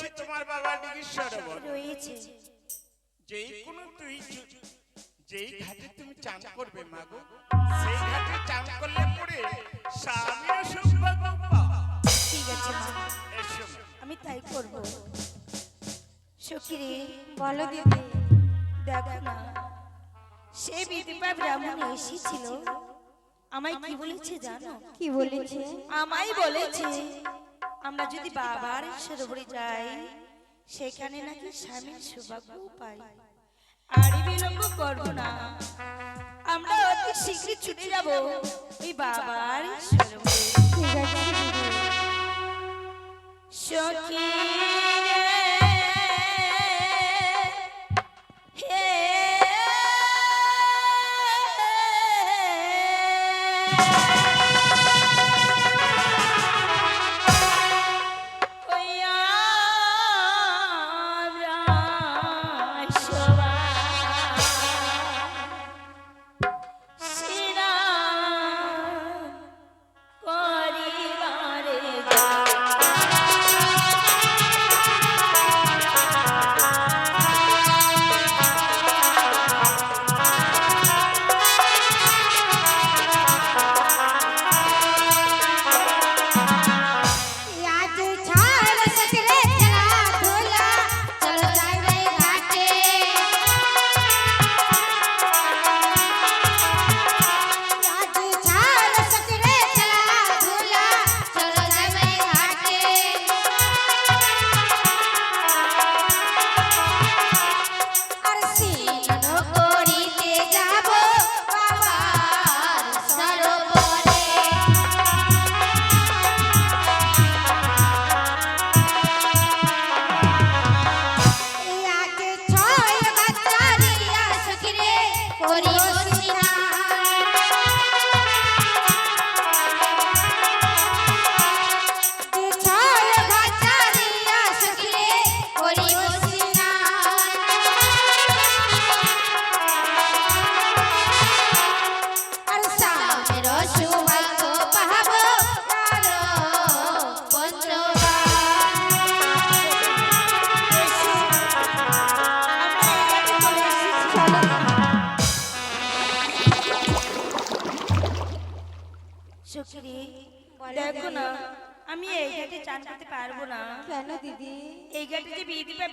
রয়েছে তোমার বাবা দিকে রয়েছে। যেই কোনো তুই যেই ঘাটে তুমি চান করবে মাগো সেই ঘাটে চান করলে পরে স্বামীর সৌভাগ্য ঠিক আছে মা। এসো মা। আমি তাই করব। সখীরে বলো দিদি। দেখো না সে বিধবা ব্রাহ্মণ এসেছিল। আমায় কি বলেছে জানো? কি বলেছে? আমায় বলেছে আমরা যদি বাবার সরোবরে যাই সেখানে নাকি স্বামীর সৌভাগ্য পাই। আর বিলম্ব করব না। আমরা অতি শীঘ্রই ছুটে যাব ওই বাবার সরোবরে সখী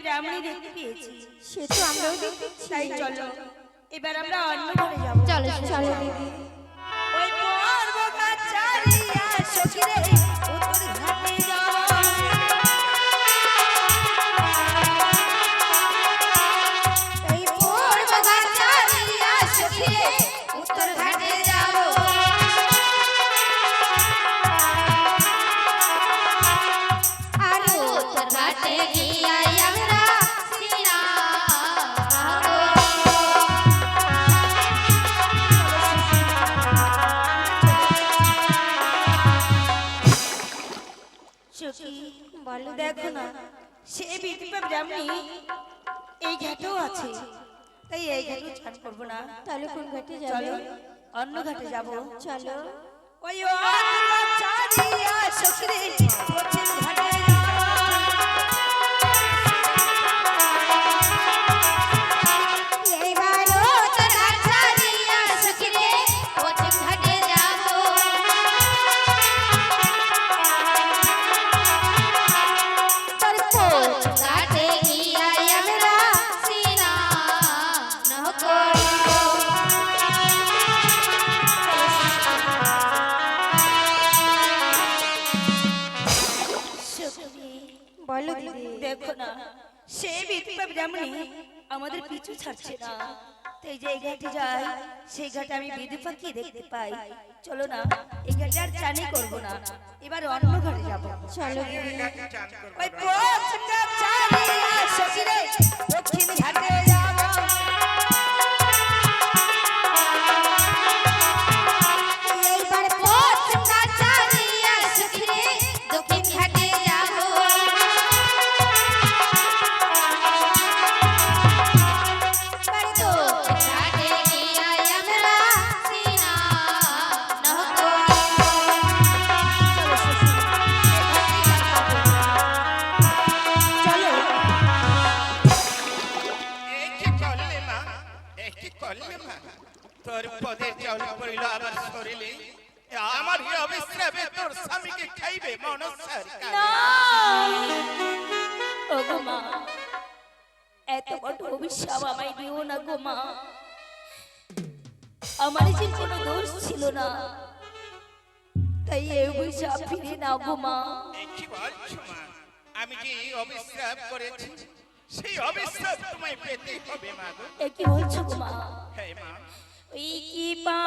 ব্রাহ্মণী দেখতে পেয়েছি। সে তো আমরাও দেখতে তাই চলো এবার আমরা অন্য ঘরে যাব। চলো চলো দিদি ওই পর্ব গাছারিয়া তাহলে কোন ঘাটে যাবে? অন্য ঘাটে যাব। চলো। ওই চারিয়া সখীরে বলো দিদি দেখো না সে বিধবা ব্রাহ্মণী আমাদের পিছু ছাড়ছে না। তাই যে ঘাটে যাই সেই ঘাটে আমি বিধবাকে দেখতে পাই। চলো না এই ঘাটে আর চানি করব না। এবার অন্য ঘরে যাব। চলো। ঘাটে চান করবে আমার হিয়া বিশ্রাবে তোর স্বামীকে খাইবে এত বড় অভিশাপ আমায় দিও না গো মা। আমার যে কোনো দোষ ছিল না তাই এই অভিশাপ ফিরে না গো মা। আমি যে অভিশাপ করেছি সেই অভিশাপ তোমায় পেতেই হবে মা গো। কি বলছো গো মা। হ্যাঁ ওই কি পা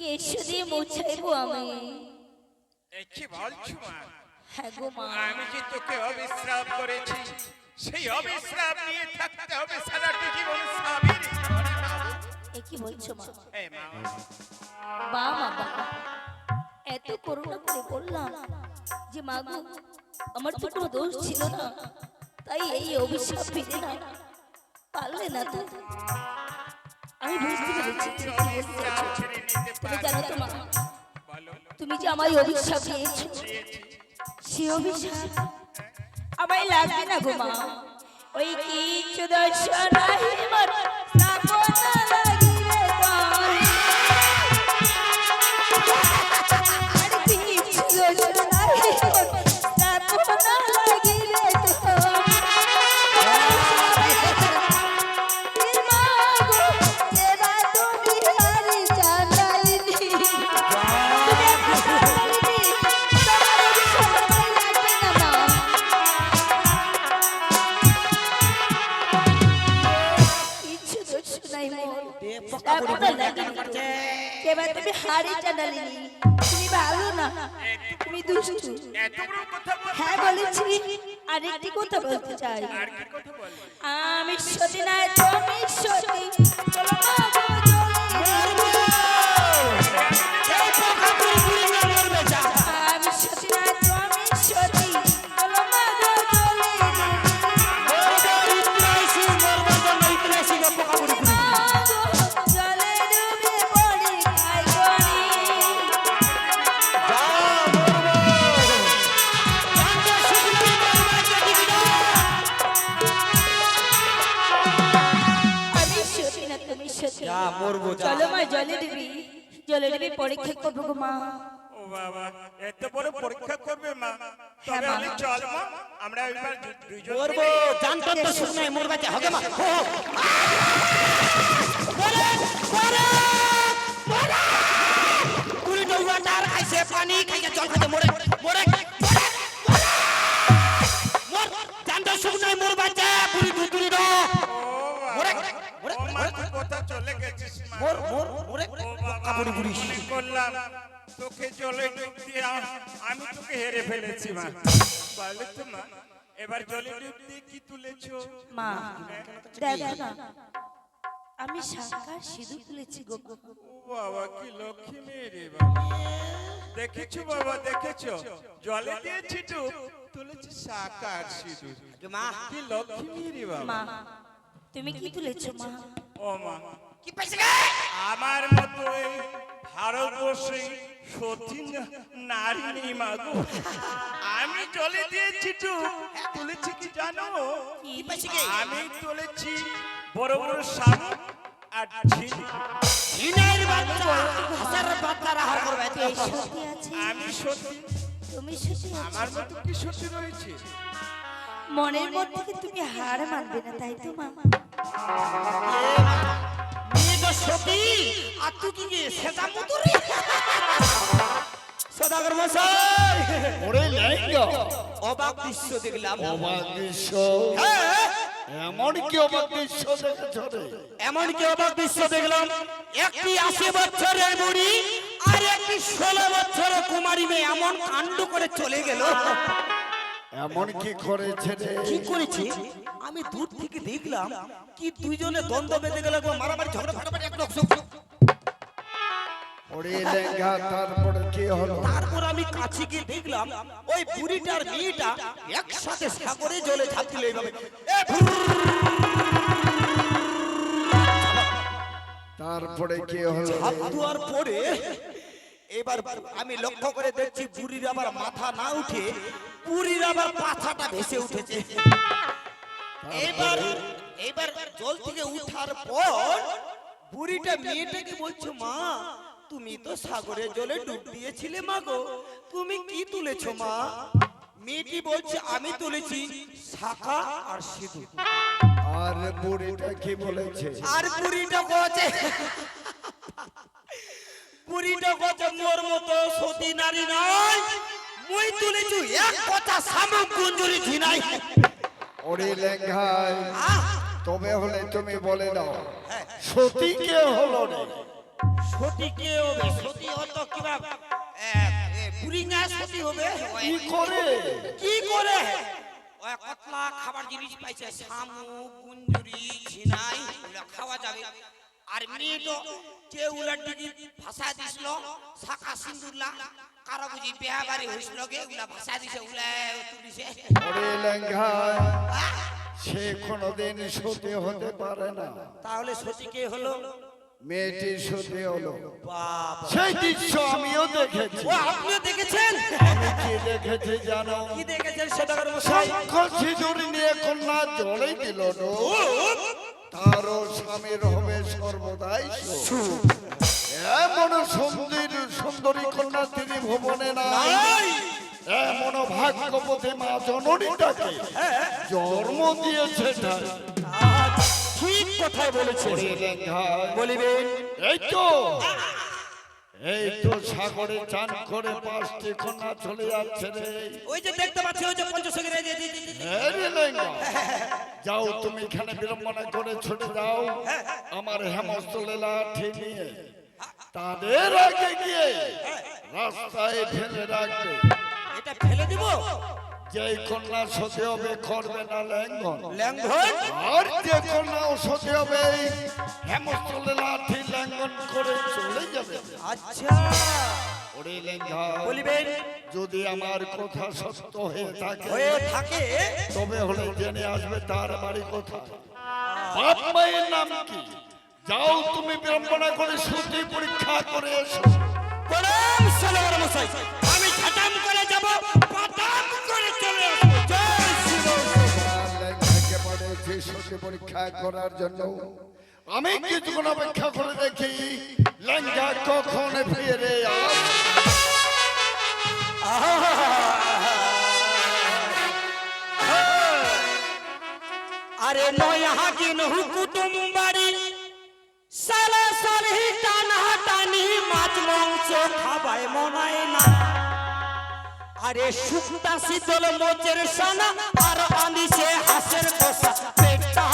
কেশু দিয়ে মুছাইব আমি। কি বলছো মা হ্যাঁ গো মা। আমি যে তোকে অবিশ্রাপ করেছি সেই অবিশ্রাপ নিয়ে থাকতে হবে সারাটি জীবন স্বামীর। মা গো। এ কি বলছো মা? এই মা। বা মা বা এত করুণা করে বললাম যে মাগো আমার তো কোনো দোষ ছিল না। তাই এই অভিশাপ ফিরে না। পারলে না তো। আমি বুঝতে পেরেছি তুমি জানো তো তুমি যে আমায় অভিশাপ দিয়েছ, সে অভিশাপ আমায় লাগবে না গো মা। ওই কিছু দোষ এবার তুমি তুমি ভালো না। তুমি দুষ্টু। হ্যাঁ বলেছি। আরেকটি কথা বলতে চাই। আর আমি সতী না তুমি সতী। যা মরবো যা। চলো মা জলে দিবি জলে দিবি পরীক্ষা করব গো মা। ও বাবা এত বড় পরীক্ষা করবে মা। হ্যাঁ, তবে আমি চল মা আমরা এবার দুইজন মরবো মিলে- জানতো তো শুনে মোর বাচ্চা হবে মা? হো, হো। কুড়ি ডৌবা তার খাইছে পানি খাইছে জল খাইছে মরে মরে মরে, মরে। মর জানতো শুনে মোর বাচ্চা বুড়ি মনে করলাম। তোকে জলে ডুব দিয়ে আমি তোকে হেরে ফেলেছি মা। বলে তো মা এবার জলে ডুব দিয়ে কি তুলেছো? মা দেখো না আমি শাখার সিঁদুর তুলেছি গো। বাবা কি লক্ষ্মী রে বাবা। দেখেছ বাবা দেখেছ? জলে দিয়েছি ডুব তুলেছি সাকার সিঁদুর। মা কি লক্ষ্মী রে বাবা। মা তুমি কি তুলেছো মা? ও মা কি পাইছে আমার মতো এই ভারতবর্ষে সতী নারী নেই মাগো আমি চলে দিয়েছি তো তুলেছি কি জানো? আমি তুলেছি বড় বড় শামুক আর বাচ্চা বাচ্চা রাহার করবে আমি সত্যি তুমি সত্যি আমার মতো কি সত্যি রয়েছে? মনের মধ্যে তুমি হার মানবে না তাই তো মা? মেয়ে তো সতী আর তুই কি গে সেটা সদাগর মশাই। ওরে লেঙ্গা অবাক দৃশ্য দেখলাম অবাক দৃশ্য। হ্যাঁ এমন কি অবাক দৃশ্য দেখেছ এমন কি অবাক দৃশ্য দেখলাম? একটি আশি বছরের বুড়ি আর একটি ষোলো বছরের কুমারী মেয়ে এমন কাণ্ড করে চলে গেল। এমন কি করেছে রে? কি করেছে? আমি দূর থেকে দেখলাম কি দুইজনে দ্বন্দ্ব বেঁধে গেল মারামারি ঝগড়া ফাটাফাটি একদম ওরে লেঙ্গা তারপরে কি হলো? তারপর আমি কাছে গিয়ে দেখলাম ওই বুড়িটার মেয়েটা একসাথে সাগরে জলে ঝাঁপ দিল এইভাবে তারপরে কি হলো? হাত রে? পরে এবার আমি লক্ষ্য করে দেখছি বুড়ির আবার মাথা না উঠে বুড়ির আবার পাছাটা ভেসে উঠেছে। এবার এবার জল থেকে উঠার পর বুড়িটা মেয়েটাকে বলছো মা তুমি তো সাগরে জলে ডুব দিয়েছিলে মা গো। তুমি কি তুলেছো মা? মেয়েটি বলছে আমি তুলেছি শাখা আর সিঁদুর। আর বুড়িটা কি বলেছে? আর বুড়িটা কছে কছে মোর মতো সতী নারী নয় মুই তুলেছু এক কথা শামুক গুঞ্জুরি ঝিনাই ওরে লেঙ্গাই তবে হলে তুমি বলে দাও সতী কে হলো রে? সতী কে হবে? সতী হতো কিবা? এ, সতী হবে? কি করে? কি করে? কতলা খাবার জিনিস পাইছে শামুক গুঞ্জুরি ঝিনাই খাওয়া যাবে। আর মেয়ে তো কে উলার দিকে ভাষা দিছিল শাখা সিন্দুরলা কারও বুঝি বিয়া বাড়ি হইছিল গে ওগুলা ভাষা দিছে ওগুলা তুলিছে ওরে লেঙ্গাই সে কোনোদিন সতী হতে পারে না। তাহলে সতী কে হলো? মেয়েটি সতী হলো। বাবা। সেই দৃশ্য আমিও দেখেছি। ও আপনিও দেখেছেন? আমি কি দেখেছি জানো? কি দেখেছেন সদাগর মশাই? শঙ্খ সিঁদুর নিয়ে কন্যা জলে দিল। তারও স্বামীর হবে সর্বদাই। এমন সুন্দর সুন্দরী কন্যা তিনি ভুবনে নাই। এমন ভাগ্যবতী মা জননীটাকে জন্ম দিয়েছে। ঠিক কথাই লেঙ্গাই, বলিবেন এই তো। এই তো সাগরে চান করে পাঁচটি কন্যা চলে যাচ্ছে রে। ওই যে দেখতে পাচ্ছি ওই যে পঞ্চসখীর এই যে- হ্যাঁ। যাও তুমি এখানে বিড়ম্বনা করে ছুটে যাও। আমার হেমস্থলে লাঠি নিয়ে। তাদের আগে গিয়ে রাস্তায় ফেলে রাখবে। এটা ফেলে দিব? যে কন্যা সতে হবে করবে না ল্যাঙ্গন। ল্যাঙ্ঘন আর যে কন্যা সতে হবে হেমস্থলে লাঠি ল্যাঙ্গন করে চলে যাবে। আচ্ছা। ওরে লেঙ্গা বলিবেন। যদি আমার কথা সত্য হয়ে থাকে হয়ে থাকে? তবে হলে জেনে আসবে তার বাড়ি কথা বাপ মায়ের নাম কি? যাও তুমি বিড়ম্বনা করে সত্যি পরীক্ষা করে এসো। প্রণাম সদাগর আমি ঝাটাম করে যাব। পাঠিয়েছি পরীক্ষা করার জন্য। আমি কিছুক্ষণ অপেক্ষা করে দেখি লেঙ্গা কখন ফিরে আরে নয়া হাকিন বাড়ি। সালা সালহি টানা টানি মাছ মাংস খাবায় মনায় না। আরে শুক্তা শীতল মোচের সানা আর আনিছে হাসের কষা পেটটা